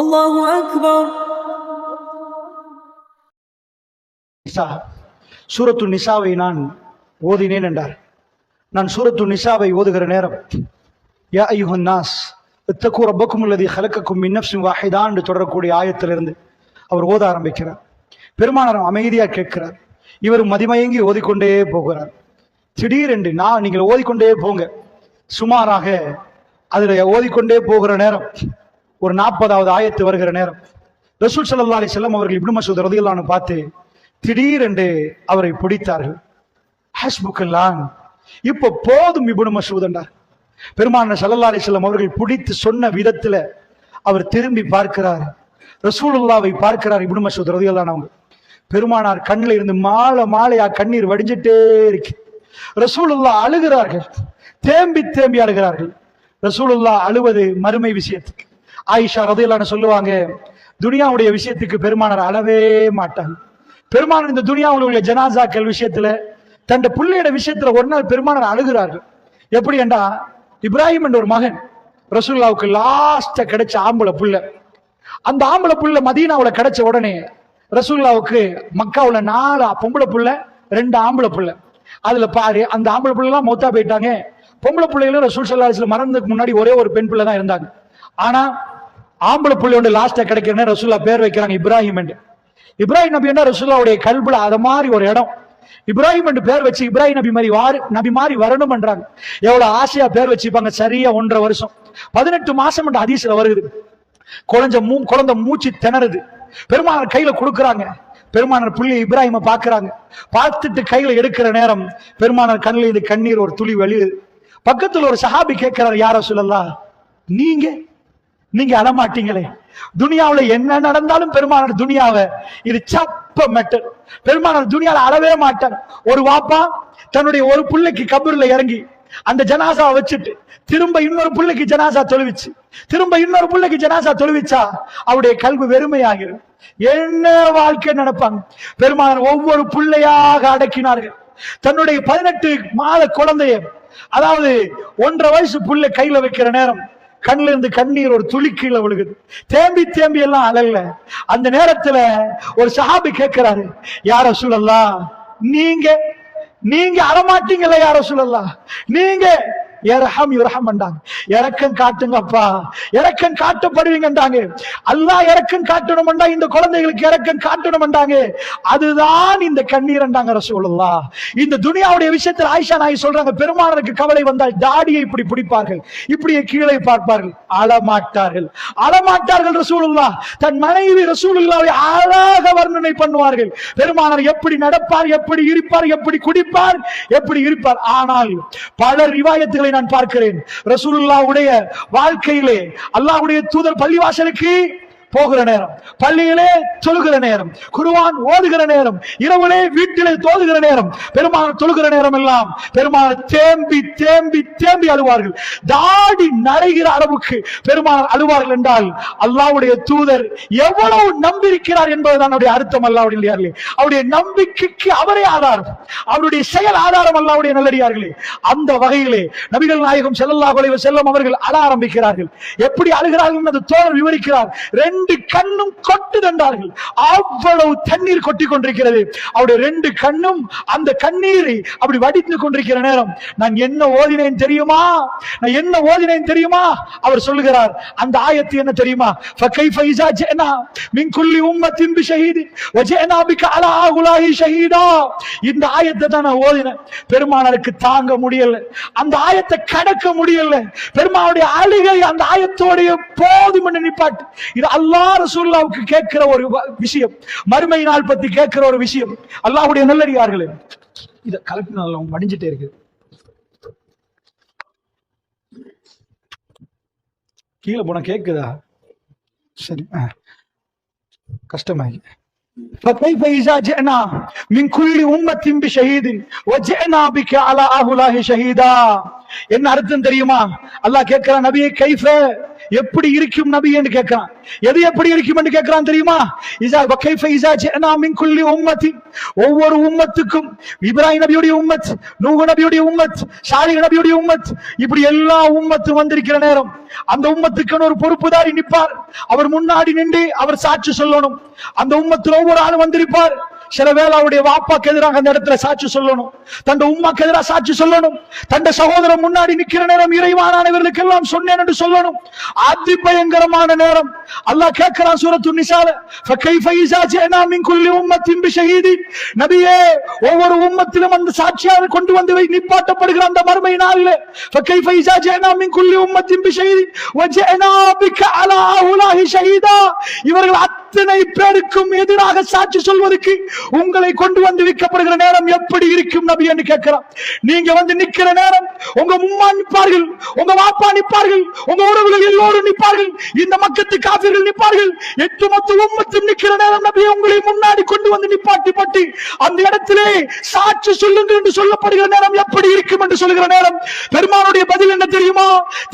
அல்லாஹு அக்பர் நிசா. சூரத்து நிசாவை நான் ஓதினேன் என்றார். நான் சூரத்து நிசாவை ஓதுகிற நேரம். யா ஐயுஹன் நாஸ் இத்தக்கூ ரப்பக்கும் அல்லது ஹலக்கக்கும் மின்னப்சும் வாஹிதா என்று தொடரக்கூடிய ஆயத்திலிருந்து அவர் ஓத ஆரம்பிக்கிறார். பெருமானாரம் அமைதியாக கேட்கிறார். இவர் மதிமயங்கி ஓதிக்கொண்டே போகிறார். திடீரென்று நான் நீங்கள் ஓதிக்கொண்டே போங்க. சுமாராக அதில் ஓதிக்கொண்டே போகிற நேரம். ஒரு நாற்பதாவது ஆயத்து வருகிற நேரம். ரசூல் சல்லா அலி செல்லம் அவர்கள் இப்னு மசூத் ரதியல்லான்னு பார்த்து திடீரென்று அவரை பிடித்தார்கள். ஹஸ்புக்கெல்லாம் இப்போ போதும் இப்னு மசூத் என்றார். பெருமான சல்லா அலி செல்லம் அவர்கள் பிடித்து சொன்ன விதத்துல அவர் திரும்பி பார்க்கிறார். ரசூலுல்லாவை பார்க்கிறார் இப்னு மசூத் ரதியல்லான் அவங்க பெருமானார் கண்ணில் இருந்து மாலை மாலையா கண்ணீர் வடிஞ்சிட்டே இருக்கு. ரசூலுல்லா அழுகிறார்கள். தேம்பி தேம்பி அழுகிறார்கள். ரசூலுல்லா அழுவது மறுமை விஷயத்துக்கு. ஆயிஷா ரதையிலான சொல்லுவாங்க துனியாவுடைய விஷயத்துக்கு பெருமானார் அளவே மாட்டாங்க பெருமானார் இந்த துனியாவில் உள்ள ஜனாசாக்கள் விஷயத்துல தன் பிள்ளையோட விஷயத்துல ஒரு நாள் பெருமானார் அழுகிறார்கள். எப்படி என்றா இப்ராஹிம் என்ற ஒரு மகன் ரசூல்லாவுக்கு லாஸ்ட கிடைச்ச ஆம்பளை புள்ள. அந்த ஆம்பளை புள்ள மதீனாவில் கிடைச்ச உடனே ரசூல்லாவுக்கு மக்காவில் நாலு பொம்பளை புள்ள ரெண்டு ஆம்பளை புள்ள. அதுல பாரு அந்த ஆம்பளை பிள்ளைலாம் மௌத்தா போயிட்டாங்க. பொம்பளை பிள்ளைகளும் ரசூல் சல்லா மறந்ததுக்கு முன்னாடி ஒரே ஒரு பெண் பிள்ளை தான் இருந்தாங்க. ஆனா ஆம்பளை பிள்ளை ஒன்று லாஸ்ட்டாக கிடைக்கிறேன்னு ரசூல்லா பேர் வைக்கிறாங்க இப்ராஹிம் என்று. இப்ராஹிம் நபி என்ன? ரசூல்லாவுடைய கல்புல அது மாதிரி ஒரு இடம். இப்ராஹிம் என்று பேர் வச்சு இப்ராஹிம் நபி மாதிரி வாரு நபி மாதிரி வரணும் பண்றாங்க எவ்வளவு ஆசையா பேர் வச்சுப்பாங்க சரியா ஒன்றரை வருஷம். பதினெட்டு மாசம் என்ற அதிசல வருது. குழந்தை மூ குழந்தை மூச்சு திணறுது. பெருமானார் கையில கொடுக்குறாங்க. பெருமானார் புள்ளி இப்ராஹிம பாக்குறாங்க பார்த்துட்டு கையில எடுக்கிற நேரம் பெருமானார் கண்ணில் இது கண்ணீர் ஒரு துளி வெளியுது. பக்கத்தில் ஒரு சஹாபி கேட்கிறார் யார சொல்லலாம் நீங்க. நீங்க அழமாட்டீங்களே துனியாவுல என்ன நடந்தாலும் பெருமானார் துனியாவை இது சப்ப மெட்டர் பெருமானார் துனியால அழவே மாட்டார். ஒரு வாப்பா தன்னுடைய ஒரு பிள்ளைக்கு கபூர்ல இறங்கி அந்த ஜனாசாவை வச்சுட்டு திரும்ப இன்னொரு பிள்ளைக்கு ஜனாசா தொழுவிச்சு. திரும்ப இன்னொரு பிள்ளைக்கு ஜனாசா தொழுவிச்சா அவருடைய கல்வி வெறுமையாகிரும். என்ன வாழ்க்கை நடப்பாங்க? பெருமானார் ஒவ்வொரு பிள்ளையாக அடக்கினார்கள். தன்னுடைய பதினெட்டு மாத குழந்தைய அதாவது ஒன்றரை வயசு புள்ள கையில வைக்கிற நேரம் கண்ணுல இருந்து கண்ணீர் ஒரு துளி கீழே விழுகுது. தேம்பி தேம்பி எல்லாம் அழல அந்த நேரத்துல ஒரு சஹாபி கேட்கிறாரு யார சொல்லலாம் நீங்க நீங்க அறமாட்டீங்களே யார சொல்லலாம் நீங்க இரஹம் பண்ணாங்க இறக்கம் காட்டுங்கப்பா. இறக்கம் காட்டப்படுவீங்கன்றாங்க. அல்லா இறக்கம் காட்டணும்டா இந்த குழந்தைகளுக்கு இறக்கம் காட்டணும்டாங்க அதுதான் இந்த கண்ணீர்ன்றாங்க ரசூலுல்லா இந்த துனியாவுடைய விஷயத்தில் ஆயிஷா நாய் சொல்றாங்க பெருமானருக்கு கவலை வந்தால் தாடியை இப்படி பிடிப்பார்கள். இப்படியே கீழே பார்ப்பார்கள். அழமாட்டார்கள். அழமாட்டார்கள் ரசூலுல்லா தன் மனைவி ரசூலுல்லாவை அழகாக வர்ணனை பண்ணுவார்கள். பெருமானார் எப்படி நடப்பார் எப்படி இருப்பார் எப்படி குடிப்பார் எப்படி இருப்பார். ஆனால் பல ரிவாயத்துகளை நான் பார்க்கிறேன். ரசூலுல்லா அல்லாவுடைய வாழ்க்கையிலே அல்லாவுடைய தூதர் பள்ளிவாசலுக்கு போகிற நேரம் பள்ளியிலே தொழுகிற நேரம் குருவான் ஓதுகிற நேரம் இரவுலே வீட்டிலே தோதுகிற நேரம் பெருமாள் தொழுகிற நேரம் எல்லாம் பெருமாள் தேம்பி தேம்பி தேம்பி அழுவார்கள். தாடி நரைகிற அளவுக்கு பெருமாள் அழுவார்கள் என்றால் அல்லாஹ்வுடைய தூதர் எவ்வளவு நம்பியிருக்கிறார் என்பதுதான் அவருடைய அர்த்தம் அல்லாவுடைய அவருடைய நம்பிக்கைக்கு அவரே ஆதாரம். அவருடைய செயல் ஆதாரம் அல்லாவுடைய நல்லடியார்களே. அந்த வகையிலே நபிகள் நாயகம் செல்லல்லா குலைவர் செல்லும் அவர்கள் அழ ஆரம்பிக்கிறார்கள். எப்படி அழுகிறார்கள் என்று தோழர் விவரிக்கிறார். ரெண்டு கண்ணும் கொட்டுதென்றார்கள் அவ்வளவு தண்ணீர் கொட்டி கொண்டிருக்கிறது அவருடைய ரெண்டு கண்ணும் அந்த கண்ணீரை அப்படி வடித்து கொண்டிருக்கிற நேரம் நான் என்ன ஓதினேன் தெரியுமா நான் என்ன ஓதினேன் தெரியுமா அவர் சொல்லுகிறார் அந்த ஆயத்து என்ன தெரியுமா فكيف إذا جئنا من كل أمة بشهيد وجئنا بك على هؤلاء شهيدا இந்த ஆயத்தை தான் நான் ஓதினேன் பெருமானருக்கு தாங்க முடியல அந்த ஆயத்தை கடக்க முடியல பெருமானுடைய அழுகை அந்த ஆயத்தோடைய போதும் என்று நிப்பாட்டு இது அல்லாஹ் ரசூலுல்லாவுக்கு கேட்கிற ஒரு வ- விஷயம் மறுமை நாள் பத்தி கேட்கிற ஒரு விஷயம் அல்லாஹ்வுடைய நல்லடியார்களே இத கலப்பினால மடிஞ்சிட்டே இருக்கு கீழே போனா கேக்குதா சரி ஆ. கஷ்டமாகி فكيف إذا جئنا من كل أمة بشهيد وجئنا بك على هؤلاء شهيدا என்ன அர்த்தம் தெரியுமா அல்லாஹ் கேட்கிற நபியை கைஃப எப்படி இருக்கும் நபி என்று கேட்கிறான். எது எப்படி இருக்கும் என்று கேட்கிறான் தெரியுமா? இசா வகைஃப இசா ஜஅனா மின் குல்லி உம்மத்தி. ஒவ்வொரு உம்மத்துக்கும் இப்ராஹிம் நபியுடைய உம்மத் நூகு நபியுடைய உம்மத் சாலிஹ் நபியுடைய உம்மத் இப்படி எல்லா உம்மத்தும் வந்திருக்கிற நேரம் அந்த உம்மத்துக்கான ஒரு பொறுப்புதாரி நிற்பார். அவர் முன்னாடி நின்று அவர் சாட்சி சொல்லணும். அந்த உம்மத்தில் ஒவ்வொரு ஆளும் வந்திருப்பார். சில வேளை அவருடைய வாப்பாக்கு எதிராக அந்த இடத்துல சாட்சி சொல்லணும். தன் உமாக்கு எதிராக சாட்சி சொல்லணும். தன் சகோதரன் முன்னாடி நிக்கிற நேரம் இறைவானவர்களுக்கு எல்லாம் சொன்னேன் என்று சொல்லணும். அதி பயங்கரமான நேரம். அல்லாஹ் கேட்கிறான் சூரத்து நிசால. ஃபகைஃப இஸா ஜேனா மின் குல்லி உம்மத்தின் பிஷஹீதி. நபியே ஒவ்வொரு உம்மத்திலும் அந்த சாட்சியாளர் கொண்டு வந்து வை நிப்பாட்டப்படுகிற அந்த மர்மை நாளிலே. ஃபகைஃப இஸா ஜேனா மின் குல்லி உம்மத்தின் பிஷஹீதி. வஜேனா பிக அலா அஹுலாஹி ஷஹீதா. இவர்கள் அத்தனை பேருக்கும் எதிராக சாட்சி சொல்வதற்கு உங்களை கொண்டு வந்து விற்கப்படுகிற நேரம் எப்படி இருக்கும் நபி என்று கேட்கிறார் நீங்க வந்து நிக்கிற நேரம் உங்க மும்மா நிற்பார்கள் உங்க வாப்பா நிற்பார்கள் உங்க உறவுகள் எல்லோரும் நிற்பார்கள் இந்த மக்கத்து காபிர்கள் நிற்பார்கள். எட்டு மொத்த உம்மத்தும் நிக்கிற நேரம் நபி உங்களை முன்னாடி கொண்டு வந்து நிப்பாட்டி பட்டி அந்த இடத்திலே சாட்சி சொல்லுங்கள் என்று சொல்லப்படுகிற நேரம் எப்படி இருக்கும் என்று சொல்லுகிற நேரம். பெருமானுடைய பதில் என்ன தெரியுமா?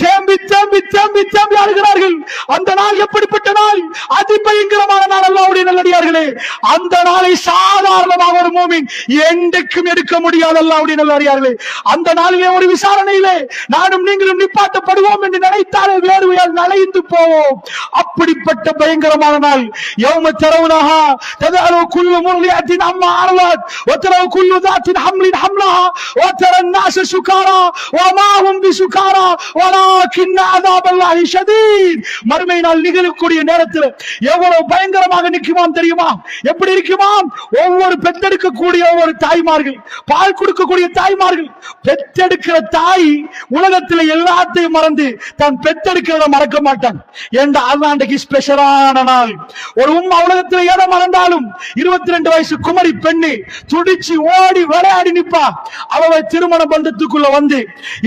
தேம்பி தேம்பி தேம்பி தேம்பி அழுகிறார்கள். அந்த நாள் எப்படிப்பட்ட நாள்? அதி பயங்கரமான நாள் அல்லாவுடைய நல்லடியார்களே அந்த நாளை சாதாரணமாக ஒரு மூமின் என்றைக்கும் எடுக்க முடியாது அல்லாவுடைய நல்லடியார்களே அந்த நாளிலே ஒரு விசாரணையிலே நானும் நீங்களும் நிப்பாட்டப்படுவோம் என்று நினைத்தாலே வேர்வையால் நலைந்து போவோம் அப்படிப்பட்ட பயங்கரமான நாள் யௌம தரவுனஹா ததஅலு குல்லு முர்லியத்தின் அம்மா அர்லத் وترى كل ذات حمل حملها وترى الناس سكارى وما هم بسكارى ولكن عذاب الله شديد மறுமை நாள் நிகழக்கூடிய நேரத்தில் எவ்வளவு பயங்கரமாக நிற்குமாம் தெரியுமா? எப்படி இருக்குமாம் ஒவ்வொரு பெத்தெடுக்கக்கூடிய ஒவ்வொரு தாய்மார்கள் பால் கொடுக்கக்கூடிய தாய்மார்கள் பெத்தெடுக்கிற தாய் உலகத்தில் எல்லாத்தையும் மறந்து தான் பெத்தெடுக்கிறத மறக்க மாட்டான். எந்த அன்றைக்கு ஸ்பெஷலான நாள். ஒரு உம்மா உலகத்தில் எதை மறந்தாலும் இருபத்தி ரெண்டு வயசு குமரி பெண்ணு துடிச்சு ஓடி விளையாடி நிற்பா அவ திருமண பந்தத்துக்குள்ள வந்து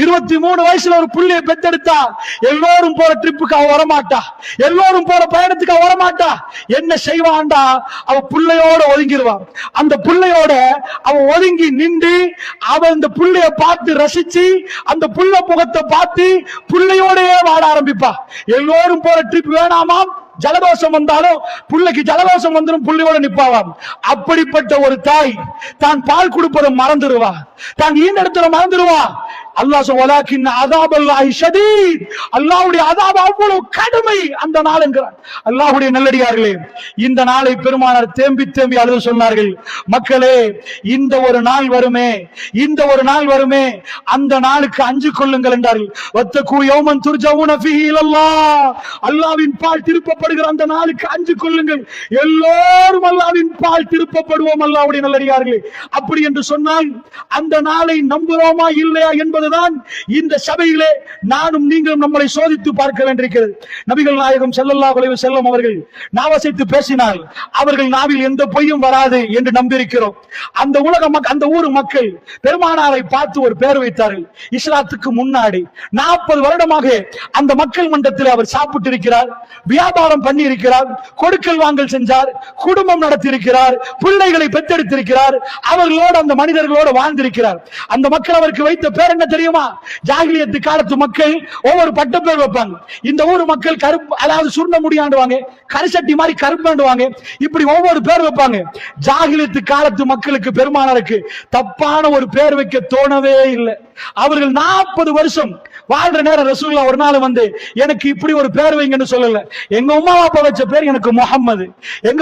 இருபத்தி மூணு வயசுல ஒரு புள்ளியை பெத்தெடுத்தா எல்லோரும் போற ட்ரிப்புக்கு அவ வரமாட்டா. எல்லோரும் போற பயணத்துக்கு அவ வரமாட்டா. என்ன செய்வான்டா? அவ புள்ளையோட ஒதுங்கிடுவான். அந்த புள்ளையோட அவ ஒதுங்கி நின்று அவன் இந்த பிள்ளைய பார்த்து ரசிச்சு அந்த புள்ள முகத்தை பார்த்து புள்ளையோடயே வாட ஆரம்பிப்பா. எல்லோரும் போற ட்ரிப் வேணாமாம் ஜலதோஷம் வந்தாலும் புள்ளைக்கு ஜலதோஷம் வந்துடும் புள்ளையோட நிப்பாவாம். அப்படிப்பட்ட ஒரு தாய் தான் பால் கொடுப்பதை மறந்துடுவா. தான் ஈண்டெடுத்ததை மறந்துடுவா. அல்லாஹ் சொல்லாக்கின் அதாப் அல்லாஹி ஷதீத். அல்லாஹ்வுடைய அதாப் அவ்வளவு கடுமை அந்த நாள் என்கிறார். அல்லாஹ்வுடைய நல்லடியார்களே இந்த நாளை பெருமானார் தேம்பி தேம்பி அழுது சொன்னார்கள் மக்களே இந்த ஒரு நாள் வருமே இந்த ஒரு நாள் வருமே அந்த நாளுக்கு அஞ்சு கொள்ளுங்கள் என்றார்கள். வத்தகு யௌமன் துர்ஜவுன ஃபீஹி இலல்லாஹ். அல்லாஹ்வின் பால் திருப்பப்படுகிற அந்த நாளுக்கு அஞ்சு கொள்ளுங்கள். எல்லோரும் அல்லாஹ்வின் பால் திருப்பப்படுவோம் அல்லாஹ்வுடைய நல்லடியார்களே. அப்படி என்று சொன்னால் அந்த நாளை நம்புறோமா இல்லையா என்பது என்பதுதான் இந்த சபையிலே நானும் நீங்களும் நம்மளை சோதித்து பார்க்க வேண்டியிருக்கிறது. நபிகள் நாயகம் செல்லல்லா குலைவு செல்லும் அவர்கள் நாவசைத்து பேசினால் அவர்கள் நாவில் எந்த பொய்யும் வராது என்று நம்பியிருக்கிறோம். அந்த உலக அந்த ஊர் மக்கள் பெருமானாரை பார்த்து ஒரு பேர் வைத்தார்கள். இஸ்லாத்துக்கு முன்னாடி நாற்பது வருடமாக அந்த மக்கள் மன்றத்தில் அவர் சாப்பிட்டு இருக்கிறார் வியாபாரம் பண்ணி இருக்கிறார் கொடுக்கல் வாங்கல் செஞ்சார் குடும்பம் நடத்தியிருக்கிறார் பிள்ளைகளை பெற்றெடுத்திருக்கிறார். அவர்களோடு அந்த மனிதர்களோடு வாழ்ந்திருக்கிறார். அந்த மக்கள் அவருக்கு வைத்த பேர் என்ன தெரியுமா? ஜாகிலியத்து காலத்து மக்கள் ஒவ்வொரு பட்ட பேர் வைப்பாங்க. இந்த ஊர் மக்கள் கருப்பு அதாவது சுருண்ட முடியாண்டுவாங்க கரிசட்டி மாதிரி கருப்பாண்டுவாங்க இப்படி ஒவ்வொரு பேர் வைப்பாங்க. ஜாகிலியத்து காலத்து மக்களுக்கு பெருமானருக்கு தப்பான ஒரு பேர் வைக்க தோணவே இல்லை. அவர்கள் நாற்பது வருஷம் வாழ்ற நேரம் ரசூல்லா ஒரு நாள் வந்து எனக்கு இப்படி ஒரு பேர் வைங்கன்னு சொல்லல. எங்க உமா அப்பா வச்ச பேர் எனக்கு முகம்மது எங்க